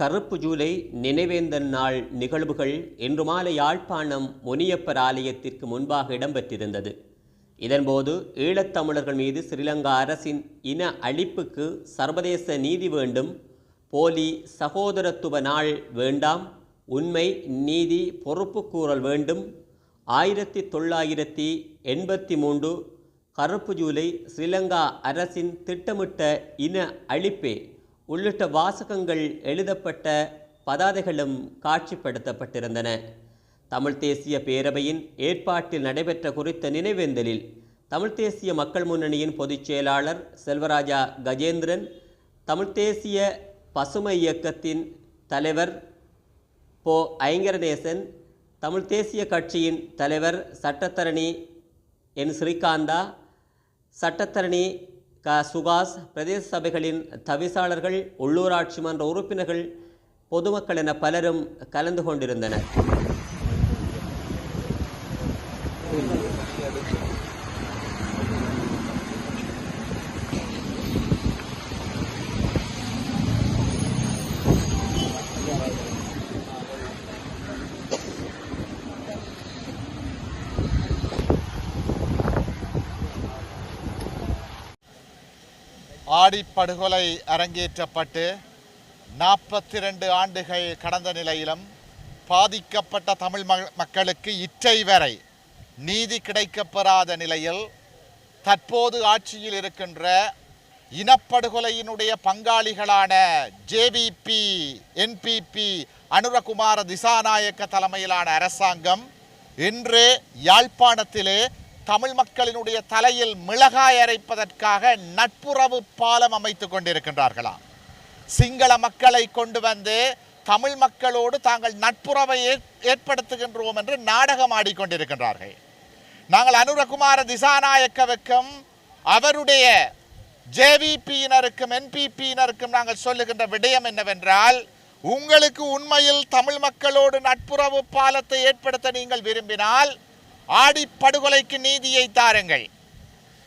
கருப்பு ஜூலை நினைவேந்தன் நாள் நிகழ்வுகள் இன்று மாலை யாழ்ப்பாணம் முனியப்பர் ஆலயத்திற்கு முன்பாக இடம்பெற்றிருந்தது. இதன்போது ஈழத்தமிழர்கள் மீது ஸ்ரீலங்கா அரசின் இன அழிப்புக்கு சர்வதேச நீதி வேண்டும் போலி சகோதரத்துவ நாள் வேண்டாம் உண்மை நீதி பொறுப்பு கூறல் வேண்டும். ஆயிரத்தி தொள்ளாயிரத்தி எண்பத்தி மூன்று கருப்பு ஜூலை ஸ்ரீலங்கா அரசின் திட்டமிட்ட இன அழிப்பே உள்ளிட்ட வாசகங்கள் எழுதப்பட்ட பதாதைகளும் காட்சிப்படுத்தப்பட்டிருந்தன. தமிழ் தேசிய பேரவையின் ஏற்பாட்டில் நடைபெற்ற குறித்த நினைவேந்தலில் தமிழ் தேசிய மக்கள் முன்னணியின் பொதுச் செயலாளர் செல்வராஜா கஜேந்திரன் தமிழ் தேசிய பசுமை இயக்கத்தின் தலைவர் போ. ஐங்கரநேசன் தமிழ் தேசிய கட்சியின் தலைவர் சட்டத்தரணி என். ஸ்ரீகாந்தா சட்டத்தரணி க சுகாஸ் பிரதேச சபைகளின் தவிசாளர்கள் உள்ளூராட்சி மன்ற உறுப்பினர்கள் பொதுமக்கள் என பலரும் கலந்து கொண்டிருந்தனர். ஆடிப்படுகொலை அரங்கேற்றப்பட்டு நாற்பத்தி ரெண்டு ஆண்டுகள் கடந்த நிலையிலும் பாதிக்கப்பட்ட தமிழ் ம- மக்களுக்கு இற்றை வரை நீதி கிடைக்கப்பெறாத நிலையில் தற்போது ஆட்சியில் இருக்கின்ற இனப்படுகொலையினுடைய பங்காளிகளான ஜேவிபி என்பிபி அனுரகுமார திசாநாயக்க தலைமையிலான அரசாங்கம் இன்று யாழ்ப்பாணத்திலே தமிழ் மக்களினுடைய தலையில் மிளகாய் அரைப்பதற்காக நட்புறவு பாலம் அமைத்துக் கொண்டிருக்கின்றார்களாம் சிங்கள மக்களை கொண்டு வந்து தமிழ் மக்களோடு தாங்கள் நட்புறவை ஏற்- ஏற்படுத்துகின்றோம் என்று நாடகம் ஆடிக்கொண்டிருக்கின்றார்கள். நாங்கள் அனுரகுமார திசாநாயக்கவுக்கும் அவருடைய ஜேவிபியினருக்கும் என்பிபியினருக்கும் நாங்கள் சொல்லுகின்ற விடயம் என்னவென்றால் உங்களுக்கு உண்மையில் தமிழ் மக்களோடு நட்புறவு பாலத்தை ஏற்படுத்த நீங்கள் விரும்பினால் ஆடி படுகொலைக்கு நீதியை தாருங்கள்.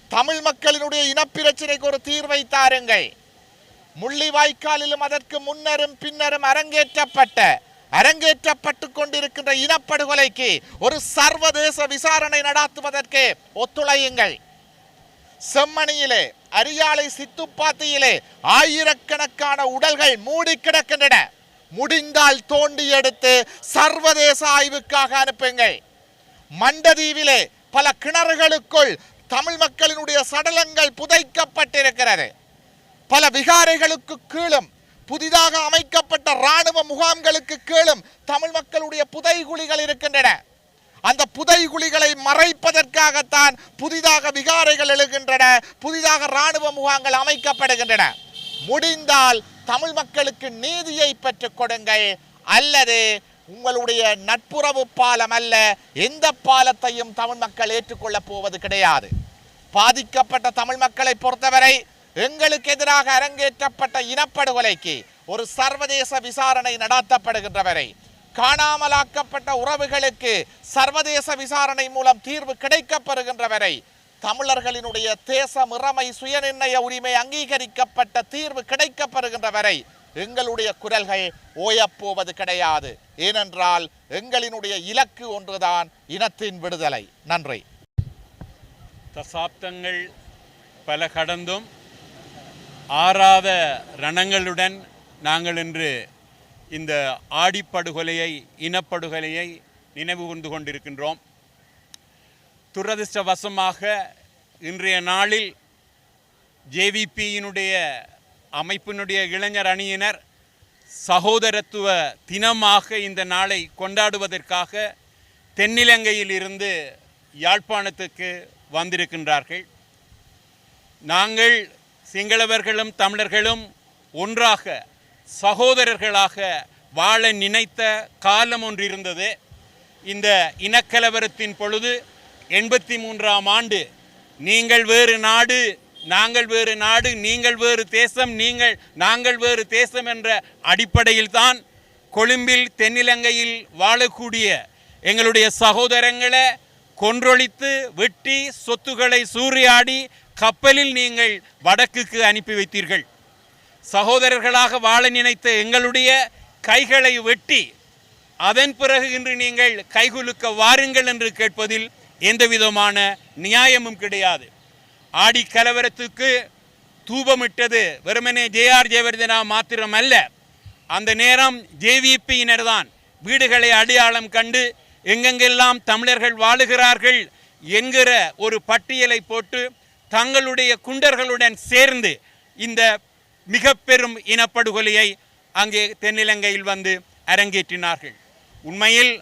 தமிழ் மக்களினுடைய இனப்பிரச்சனைக்கு ஒரு தீர்வை தாருங்கள். முள்ளிவாய்க்காலிலும் அதற்கு முன்னரும் பின்னரும் அரங்கேற்றப்பட்ட அரங்கேற்றப்பட்டு கொண்டிருக்கின்ற இனப்படுகொலைக்கு ஒரு சர்வதேச விசாரணை நடாத்துவதற்கு ஒத்துழையுங்கள். செம்மணியிலே அரியாலை சித்துப்பாத்தியிலே ஆயிரக்கணக்கான உடல்கள் மூடி கிடக்கின்றன. முடிந்தால் தோண்டி எடுத்து சர்வதேச ஆய்வுக்காக அனுப்புங்கள். மண்டதீவிலே பல கிணறுகளுக்குள் தமிழ் மக்களினுடைய சடலங்கள் புதைக்கப்பட்டிருக்கிறது. பல விகாரைகளுக்கு கீழும் புதிதாக அமைக்கப்பட்ட ராணுவ முகாம்களுக்கு கீழும் தமிழ் மக்களுடைய புதைகுழிகள் இருக்கின்றன. அந்த புதைகுழிகளை மறைப்பதற்காகத்தான் புதிதாக விகாரைகள் எழுகின்றன புதிதாக ராணுவ முகாம்கள் அமைக்கப்படுகின்றன. முடிந்தால் தமிழ் மக்களுக்கு நீதியை பெற்றுக் கொடுங்கள் அல்லது உங்களுடைய நட்புறவு பாலம் அல்ல எந்த பாலத்தையும் தமிழ் மக்கள் ஏற்றுக்கொள்ளப் போவது கிடையாது. பாதிக்கப்பட்ட தமிழ் மக்களை பொறுத்தவரை எங்களுக்கு எதிராக அரங்கேற்றப்பட்ட இனப்படுகொலைக்கு ஒரு சர்வதேச விசாரணை நடாத்தப்படுகின்ற வரை காணாமலாக்கப்பட்ட உறவுகளுக்கு சர்வதேச விசாரணை மூலம் தீர்வு கிடைக்கப்பெறுகின்ற வரை தமிழர்களினுடைய தேச இறமை சுயநிர்ணய உரிமை அங்கீகரிக்கப்பட்ட தீர்வு கிடைக்கப்பெறுகின்ற வரை எங்களுடைய குரல்கள் ஓயப்போவது கிடையாது. ஏனென்றால் எங்களினுடைய இலக்கு ஒன்றுதான் இனத்தின் விடுதலை. நன்றி. தசாப்தங்கள் பல கடந்தும் ஆறாத ரணங்களுடன் நாங்கள் இன்று இந்த ஆடிப்படுகொலையை இனப்படுகொலையை நினைவு கொண்டு கொண்டிருக்கின்றோம். துரதிர்ஷ்டவசமாக இன்றைய நாளில் ஜேவிபியினுடைய அமைப்பினுடைய இளைஞர் அணியினர் சகோதரத்துவ தினமாக இந்த நாளை கொண்டாடுவதற்காக தென்னிலங்கையில் இருந்து யாழ்ப்பாணத்துக்கு வந்திருக்கின்றார்கள். நாங்கள் சிங்களவர்களும் தமிழர்களும் ஒன்றாக சகோதரர்களாக வாழ நினைத்த காலம் ஒன்று இருந்தது. இந்த இனக்கலவரத்தின் பொழுது எண்பத்தி மூன்றாம் ஆண்டு நீங்கள் வேறு நாடு நாங்கள் வேறு நாடு நீங்கள் வேறு தேசம் நீங்கள் நாங்கள் வேறு தேசம் என்ற அடிப்படையில் தான் கொழும்பில் தென்னிலங்கையில் வாழக்கூடிய எங்களுடைய சகோதரங்களை கொன்றொழித்து வெட்டி சொத்துக்களை சூறையாடி கப்பலில் நீங்கள் வடக்குக்கு அனுப்பி வைத்தீர்கள். சகோதரர்களாக வாழ நினைத்த எங்களுடைய கைகளை வெட்டி அதன் பிறகு இன்று நீங்கள் கைகுலுக்க வாருங்கள் என்று கேட்பதில் எந்தவிதமான நியாயமும் கிடையாது. ஆடி கலவரத்துக்கு தூபமிட்டது வெறுமனே ஜேஆர் ஜெயவர்தனா மாத்திரமல்ல. அந்த நேரம் ஜேவிபியினர் தான் வீடுகளை அடையாளம் கண்டு எங்கெங்கெல்லாம் தமிழர்கள் வாழுகிறார்கள் என்கிற ஒரு பட்டியலை போட்டு தங்களுடைய குண்டர்களுடன் சேர்ந்து இந்த மிக பெரும் இனப்படுகொலையை அங்கே தென்னிலங்கையில் வந்து அரங்கேற்றினார்கள். உண்மையில்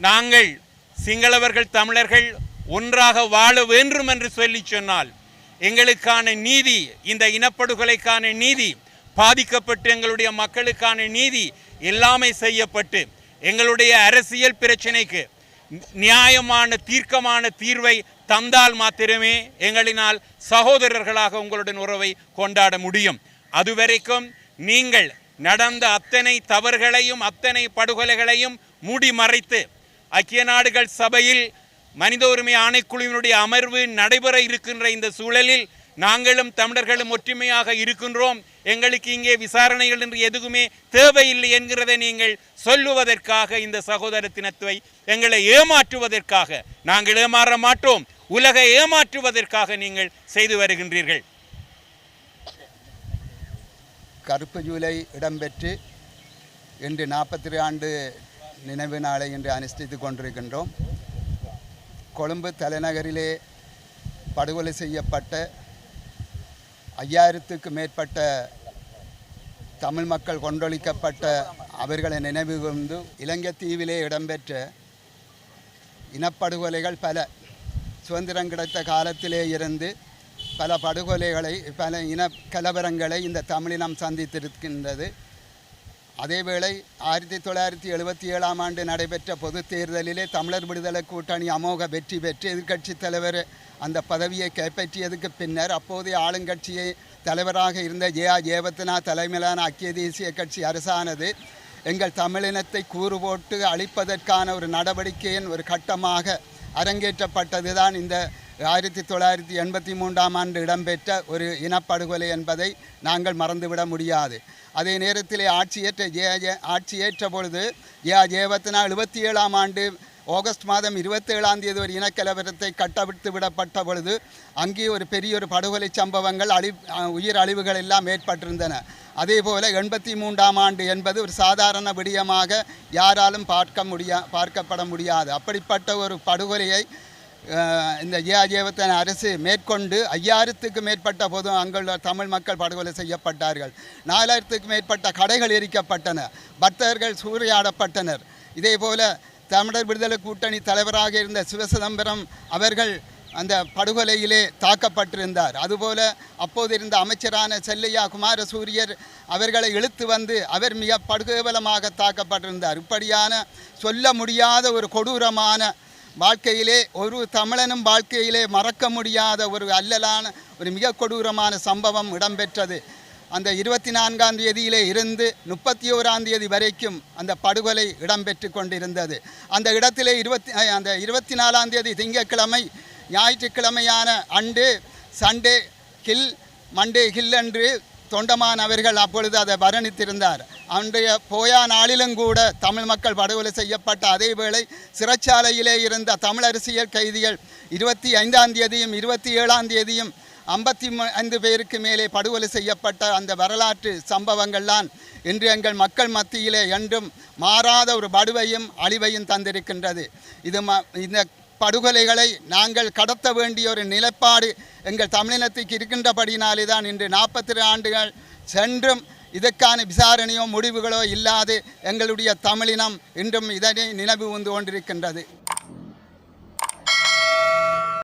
நாங்கள் சிங்களவர்கள் தமிழர்கள் ஒன்றாக வாழ வேண்டும் என்று சொல்லி சொன்னால் எங்களுக்கான நீதி இந்த இனப்படுகொலைக்கான நீதி பாதிக்கப்பட்டு எங்களுடைய மக்களுக்கான நீதி எல்லாமே செய்யப்பட்டு எங்களுடைய அரசியல் பிரச்சனைக்கு நியாயமான தீர்க்கமான தீர்வை தந்தால் மாத்திரமே எங்களினால் சகோதரர்களாக உங்களுடன் உறவை கொண்டாட முடியும். அதுவரைக்கும் நீங்கள் நடந்த அத்தனை தவறுகளையும் அத்தனை படுகொலைகளையும் மூடி மறைத்து ஐக்கிய நாடுகள் சபையில் மனித உரிமை ஆணைக்குழுவினுடைய அமர்வு நடைபெற இருக்கின்ற இந்த சூழலில் நாங்களும் தமிழர்களும் ஒற்றுமையாக இருக்கின்றோம். எங்களுக்கு இங்கே விசாரணைகள் என்று எதுவுமே தேவையில்லை என்கிறதை நீங்கள் சொல்லுவதற்காக இந்த சகோதரத்தினத்தை எங்களை ஏமாற்றுவதற்காக நாங்கள் ஏமாற மாட்டோம். உலகை ஏமாற்றுவதற்காக நீங்கள் செய்து வருகின்றீர்கள். கருப்பு ஜூலை இடம்பெற்று இன்று நாற்பத்தி ஆண்டு நினைவு நாளை இன்று அனுஷ்டித்து கொண்டிருக்கின்றோம். கொழும்பு தலைநகரிலே படுகொலை செய்யப்பட்ட ஐயாயிரத்துக்கு மேற்பட்ட தமிழ் மக்கள் கொண்டொழிக்கப்பட்ட அவர்களை நினைவு கூர்ந்து இலங்கை தீவிலே இடம்பெற்ற இனப்படுகொலைகள் பல சுதந்திரம் கிடைத்த காலத்திலே இருந்து பல படுகொலைகளை பல இன கலவரங்களை இந்த தமிழினம் சந்தித்திருக்கின்றது. அதேவேளை ஆயிரத்தி தொள்ளாயிரத்தி எழுபத்தி ஏழாம் ஆண்டு நடைபெற்ற பொதுத் தேர்தலிலே தமிழர் விடுதலை கூட்டணி அமோக வெற்றி பெற்று எதிர்க்கட்சித் தலைவர் அந்த பதவியை கைப்பற்றியதுக்கு பின்னர் அப்போதைய ஆளுங்கட்சியை தலைவராக இருந்த ஜெயா ஜேவத்னா தலைமையிலான ஐக்கிய தேசிய கட்சி அரசானது எங்கள் தமிழினத்தை கூறு போட்டு அழிப்பதற்கான ஒரு நடவடிக்கையின் ஒரு கட்டமாக அரங்கேற்றப்பட்டது தான் இந்த ஆயிரத்தி தொள்ளாயிரத்தி எண்பத்தி மூன்றாம் ஆண்டு இடம்பெற்ற ஒரு இனப்படுகொலை என்பதை நாங்கள் மறந்துவிட முடியாது. அதே நேரத்தில் ஆட்சியேற்ற ஜே ஆட்சியேற்ற பொழுது ஏ ஜெயவர்த்தனா எழுபத்தி ஏழாம் ஆண்டு ஆகஸ்ட் மாதம் இருபத்தேழாம் தேதி ஒரு இனக்கலவரத்தை கட்டவிழ்த்து விடப்பட்ட பொழுது அங்கே ஒரு பெரிய ஒரு படுகொலை சம்பவங்கள் அழி உயிர் அழிவுகள் எல்லாம் ஏற்பட்டிருந்தன. அதே போல் எண்பத்தி மூன்றாம் ஆண்டு என்பது ஒரு சாதாரண விடயமாக யாராலும் பார்க்க முடியா பார்க்கப்பட முடியாது. அப்படிப்பட்ட ஒரு படுகொலையை இந்த ஜெயவர்த்தன அரசு மேற்கொண்டு ஐயாயிரத்துக்கு மேற்பட்ட பொது அங்குள்ள தமிழ் மக்கள் படுகொலை செய்யப்பட்டார்கள். நாலாயிரத்துக்கு மேற்பட்ட கடைகள் எரிக்கப்பட்டன. பக்தர்கள் சூறையாடப்பட்டனர். இதே போல தமிழர் விடுதலை கூட்டணி தலைவராக இருந்த சிவசிதம்பரம் அவர்கள் அந்த படுகொலையிலே தாக்கப்பட்டிருந்தார். அதுபோல அப்போது இருந்த அமைச்சரான செல்லையா குமாரசூரியர் அவர்களை இழுத்து வந்து அவர் மிக படுகேவலமாக தாக்கப்பட்டிருந்தார். இப்படியான சொல்ல முடியாத ஒரு கொடூரமான வாழ்க்கையிலே ஒரு தமிழனும் வாழ்க்கையிலே மறக்க முடியாத ஒரு அல்லலான ஒரு மிக கொடூரமான சம்பவம் இடம்பெற்றது. அந்த இருபத்தி நான்காம் தேதியிலே இருந்து முப்பத்தி ஓராம் தேதி வரைக்கும் அந்த படுகொலை இடம்பெற்று கொண்டிருந்தது. அந்த இடத்திலே இருபத்தி அந்த இருபத்தி நாலாம் தேதி திங்கட்கிழமை ஞாயிற்றுக்கிழமையான அன்று சண்டே கில் மண்டே ஹில் என்று தொண்டமான் அவர்கள் அப்பொழுது அதை வர்ணித்திருந்தார். அன்றைய போயா நாளிலும் கூட தமிழ் மக்கள் படுகொலை செய்யப்பட்ட அதேவேளை சிறைச்சாலையிலே இருந்த தமிழ் அரசியல் கைதிகள் இருபத்தி ஐந்தாம் தேதியும் இருபத்தி ஏழாம் தேதியும் ஐம்பத்தி ஐந்து பேருக்கு மேலே படுகொலை செய்யப்பட்ட அந்த வரலாற்று சம்பவங்கள்லாம் இன்று எங்கள் மக்கள் மத்தியிலே என்றும் மாறாத ஒரு படுவையும் அழிவையும் தந்திருக்கின்றது. இது ம இந்த படுகொலைகளை நாங்கள் கடத்த வேண்டிய ஒரு நிலைப்பாடு எங்கள் தமிழினத்துக்கு இருக்கின்றபடினாலே தான் இன்று நாற்பத்தி ஆண்டுகள் சென்றும் இதற்கான விசாரணையோ முடிவுகளோ இல்லாது எங்களுடைய தமிழினம் இன்றும் இதனை நினைவு வந்து கொண்டிருக்கின்றது.